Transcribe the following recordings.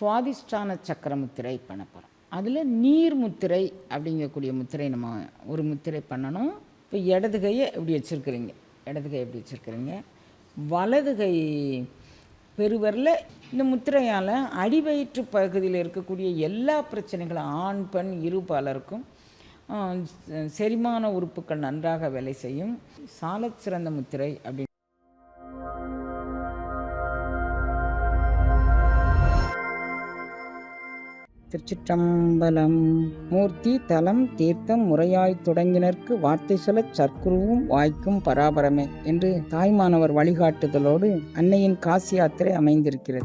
சுவாதிஷ்டான சக்கர முத்திரை பண்ண போகிறோம் அதில் நீர் முத்திரை அப்படிங்கக்கூடிய முத்திரை நம்ம ஒரு முத்திரை பண்ணணும். இப்போ இடது கையை எப்படி வச்சுருக்குறீங்க. இடது கை எப்படி வச்சுருக்குறீங்க. வலது கை பெருவரில் இந்த முத்திரையால் அடிவயிற்று பகுதியில் இருக்கக்கூடிய எல்லா பிரச்சனைகளும் ஆண் பெண் இரு பலருக்கும் செரிமான உறுப்புகள் நன்றாக வேலை செய்யும். சாலச்சிறந்த முத்திரை அப்படின்னு திருச்சிற்றம்பலம். மூர்த்தி தலம் தீர்த்தம் முறையாய் தொடங்கினர்க்கு வார்த்தை சொல்ல சர்க்குருவும் வாய்க்கும் பராபரமே என்று தாய்மானவர் வழிகாட்டுதலோடு அன்னையின் காசி யாத்திரை அமைந்திருக்கிறது.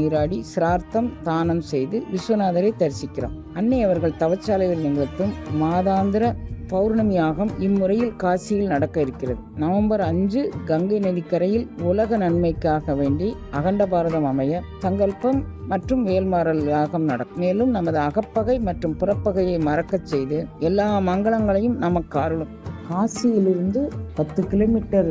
நீராடி சிரார்த்தம் தானம் செய்து விஸ்வநாதரை தரிசிக்கிறோம். அன்னை அவர்கள் தவச்சாலையில் நிகழ்த்தும் மாதாந்திர பௌர்ணமியாகம் இம்முறையில் காசியில் நடக்க இருக்கிறது. நவம்பர் அஞ்சு கங்கை நதிக்கரையில் உலக நன்மைக்காக வேண்டி அகண்ட பாரதம் அமைய சங்கல்பம் மற்றும் வேல்மாறல் யாகம் நடக்கும். மேலும் நமது அகப்பகை மற்றும் புறப்பகையை மறக்கச் செய்து எல்லா மங்களங்களையும் நமக்கு அருளும். காசியிலிருந்து பத்து கிலோமீட்டர்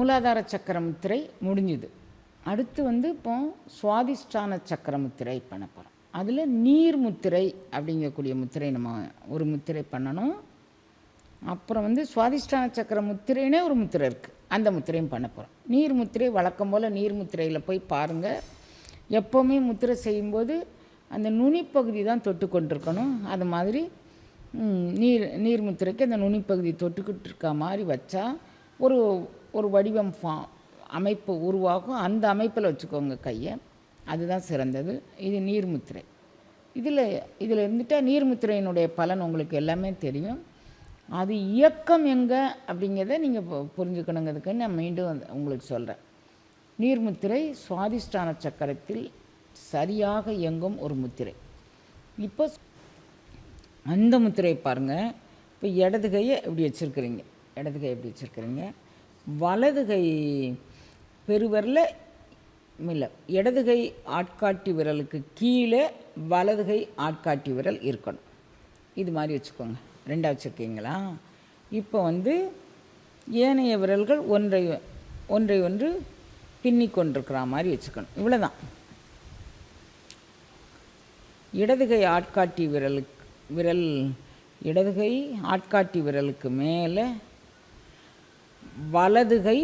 மூலாதார சக்கர முத்திரை முடிஞ்சுது. அடுத்து வந்து இப்போ சுவாதிஷ்டான சக்கர முத்திரை பண்ண போகிறோம் அதில் நீர் முத்திரை அப்படிங்கக்கூடிய முத்திரை நம்ம ஒரு முத்திரை பண்ணணும். அப்புறம் வந்து சுவாதிஷ்டான சக்கர முத்திரைனே ஒரு முத்திரை இருக்குது அந்த முத்திரையும் பண்ண போகிறோம் நீர் முத்திரை வழக்கம் போல் நீர் முத்திரையில் போய் பாருங்கள் எப்போவுமே முத்திரை செய்யும்போது அந்த நுனிப்பகுதி தான் தொட்டு கொண்டிருக்கணும். அது மாதிரி நீர் நீர் முத்திரைக்கு அந்த நுனிப்பகுதி தொட்டுக்கிட்டு இருக்க மாதிரி வச்சா ஒரு ஒரு வடிவம் ஃபா அமைப்பு உருவாகும். அந்த அமைப்பில் வச்சுக்கோங்க கையை. அதுதான் சிறந்தது. இது நீர்முத்திரை. இதில் இதில் இருந்துட்டால் நீர்முத்திரையினுடைய பலன் உங்களுக்கு எல்லாமே தெரியும். அது இயக்கம் எங்கே அப்படிங்கிறத நீங்கள் புரிஞ்சுக்கணுங்கிறதுக்கு நான் மீண்டும் வந்து உங்களுக்கு சொல்கிறேன் நீர்முத்திரை சுவாதிஷ்டான சக்கரத்தில் சரியாக இயங்கும் ஒரு முத்திரை. இப்போ அந்த முத்திரையை பாருங்கள் இப்போ இடது கையை எப்படி வச்சுருக்குறீங்க. இடது கையை எப்படி வச்சுருக்குறீங்க. வலது கை பெருவரில் இல்லை இடது கை ஆட்காட்டி விரலுக்கு கீழே வலது கை ஆட்காட்டி விரல் இருக்கணும். இது மாதிரி வச்சுக்கோங்க. ரெண்டாக வச்சுருக்கீங்களா? இப்போ வந்து ஏனைய விரல்கள் ஒன்றை ஒன்றை ஒன்று பின்னி கொண்டிருக்கிற மாதிரி வச்சுக்கணும். இவ்வளோதான் இடதுகை ஆட்காட்டி விரலுக்கு விரல் இடதுகை ஆட்காட்டி விரலுக்கு மேலே வலதுகை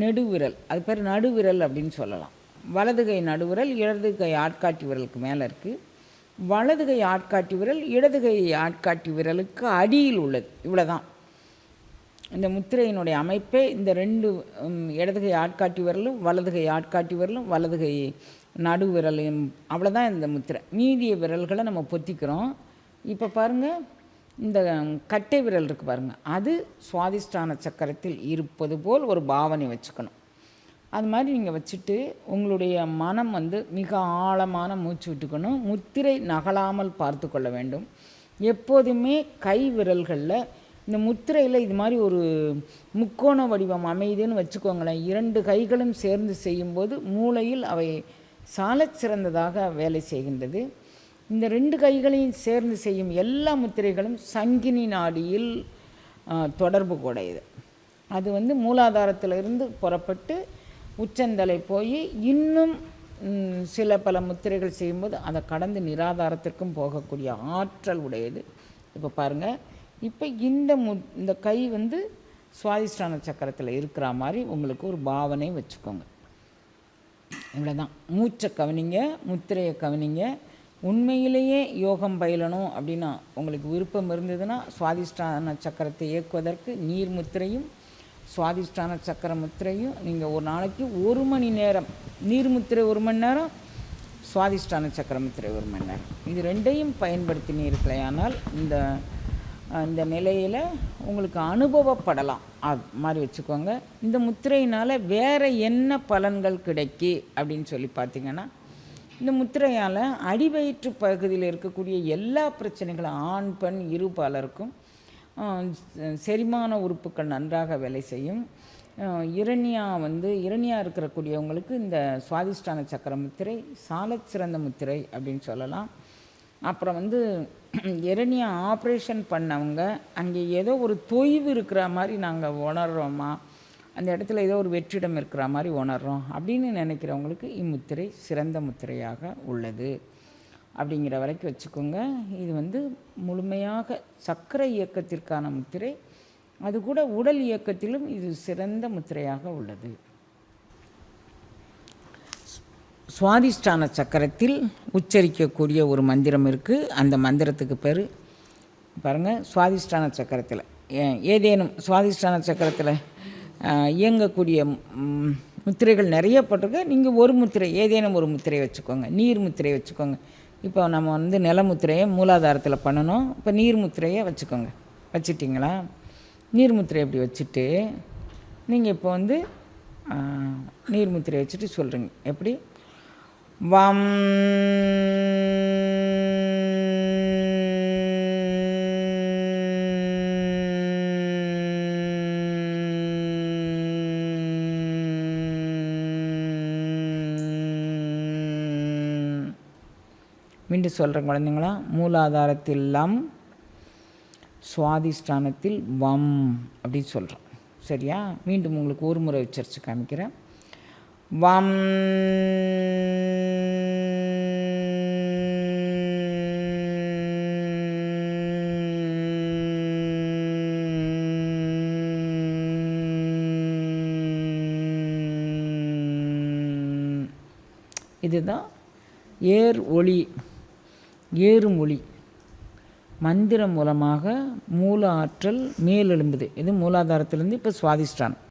நெடுவிரல். அது பேர் நடுவிரல் அப்படின்னு சொல்லலாம். வலதுகை நடுவிரல் இடதுகை ஆட்காட்டி விரலுக்கு மேலே இருக்குது வலதுகை ஆட்காட்டி விரல் இடதுகை ஆட்காட்டி விரலுக்கு அடியில் உள்ளது. இவ்வளோதான் இந்த முத்திரையினுடைய அமைப்பே இந்த ரெண்டு இடதுகை ஆட்காட்டி விரலும் வலதுகை ஆட்காட்டி விரலும் வலதுகை நடு விரலையும் அவ்வளோதான் இந்த முத்திரை. மீதிய விரல்களை நம்ம பொத்திக்கிறோம். இப்போ பாருங்கள் இந்த கட்டை விரல் இருக்குது பாருங்கள் அது சுவாதிஷ்டான சக்கரத்தில் இருப்பது போல் ஒரு பாவனை வச்சுக்கணும். அது மாதிரி நீங்கள் வச்சுட்டு உங்களுடைய மனம் வந்து மிக ஆழமான மூச்சு விட்டுக்கணும். முத்திரை நகலாமல் பார்த்து கொள்ள வேண்டும். எப்போதுமே கை விரல்களில் இந்த முத்திரையில் இது மாதிரி ஒரு முக்கோண வடிவம் அமையுதுன்னு வச்சுக்கோங்களேன். இரண்டு கைகளும் சேர்ந்து செய்யும்போது மூளையில் அவை சாலச் சிறந்ததாக வேலை செய்கின்றது. இந்த ரெண்டு கைகளையும் சேர்ந்து செய்யும் எல்லா முத்திரைகளும் சங்கினி நாடியில் தொடர்பு கூடையது. அது வந்து மூலாதாரத்திலிருந்து புறப்பட்டு உச்சந்தலை போய் இன்னும் சில பல முத்திரைகள் செய்யும்போது அதை கடந்து நிராதாரத்திற்கும் போகக்கூடிய ஆற்றல் உடையது. இப்போ பாருங்கள் இப்போ இந்த மு இந்த கை வந்து சுவாதிஷ்டான சக்கரத்தில் இருக்கிற மாதிரி உங்களுக்கு ஒரு பாவனை வச்சுக்கோங்க. இவ்வளோதான் மூச்சை கவனிங்க முத்திரையை கவனிங்க உண்மையிலேயே யோகம் பயிலணும் அப்படின்னா உங்களுக்கு விருப்பம் இருந்ததுன்னா சுவாதிஷ்டான சக்கரத்தை இயக்குவதற்கு நீர் முத்திரையும் சுவாதிஷ்டான சக்கர முத்திரையும் நீங்கள் ஒரு நாளைக்கு ஒரு மணி நேரம் நீர் முத்திரை ஒரு மணி நேரம் சுவாதிஷ்டான சக்கர முத்திரை ஒரு மணி நேரம். இது ரெண்டையும் பயன்படுத்தினீர்களேயானால் இந்த இந்த நிலையில் உங்களுக்கு அனுபவப்படலாம். அது மாதிரி வச்சுக்கோங்க. இந்த முத்திரையினால் வேறு என்ன பலன்கள் கிடைக்கி அப்படின்னு சொல்லி பார்த்தீங்கன்னா இந்த முத்திரையால் அடிவயிற்று பகுதியில் இருக்கக்கூடிய எல்லா பிரச்சனைகளும் ஆண் பெண் இரு பலருக்கும் செரிமான உறுப்புகள் நன்றாக வேலை செய்யும். இரணியா வந்து இரணியா இருக்கக்கூடியவங்களுக்கு இந்த சுவாதிஷ்டான சக்கர முத்திரை சாலச்சிறந்த முத்திரை அப்படின்னு சொல்லலாம். அப்புறம் வந்து இரணியா ஆப்ரேஷன் பண்ணவங்க அங்கே ஏதோ ஒரு தொய்வு இருக்கிற மாதிரி நாங்கள் உணர்றோமா? அந்த இடத்துல ஏதோ ஒரு வெற்றிடம் இருக்கிற மாதிரி உணர்றோம் அப்படின்னு நினைக்கிறவங்களுக்கு இம்முத்திரை சிறந்த முத்திரையாக உள்ளது. அப்படிங்கிற வரைக்கும் வச்சுக்கோங்க. இது வந்து முழுமையாக சக்கர இயக்கத்திற்கான முத்திரை. அது கூட உடல் இயக்கத்திலும் இது சிறந்த முத்திரையாக உள்ளது. சுவாதிஷ்டான சக்கரத்தில் உச்சரிக்கக்கூடிய ஒரு மந்திரம் இருக்குது அந்த மந்திரத்துக்கு பேர் பாருங்கள் சுவாதிஷ்டான சக்கரத்தில். ஏ- ஏதேனும் சுவாதிஷ்டான சக்கரத்தில் இயங்கக்கூடிய முத்திரைகள் நிறைய போட்டிருக்கு. நீங்கள் ஒரு முத்திரை ஏதேனும் ஒரு முத்திரையை வச்சுக்கோங்க. நீர் முத்திரையை வச்சுக்கோங்க. இப்போ நம்ம வந்து நில முத்திரையை மூலாதாரத்தில் பண்ணணும். இப்போ நீர் முத்திரையை வச்சுக்கோங்க. வச்சிட்டிங்களா? நீர் முத்திரையை இப்படி வச்சுட்டு நீங்கள் இப்போ வந்து நீர் முத்திரையை வச்சுட்டு சொல்கிறீங்க எப்படி? வம் மீண்டும் சொல்கிறேன் குழந்தைங்களா. மூலாதாரத்தில் லம் சுவாதிஷ்டானத்தில் வம் அப்படின்னு சொல்கிறோம் சரியா? மீண்டும் உங்களுக்கு ஒரு முறை உச்சரித்து காமிக்கிறேன். வம். இதுதான் ஏர் ஒளி. ஏறுமொழி. மந்திரம் மூலமாக மூல ஆற்றல் மேலெழும்புது. இது மூலாதாரத்திலேருந்து இப்போ சுவாதிஷ்டானம்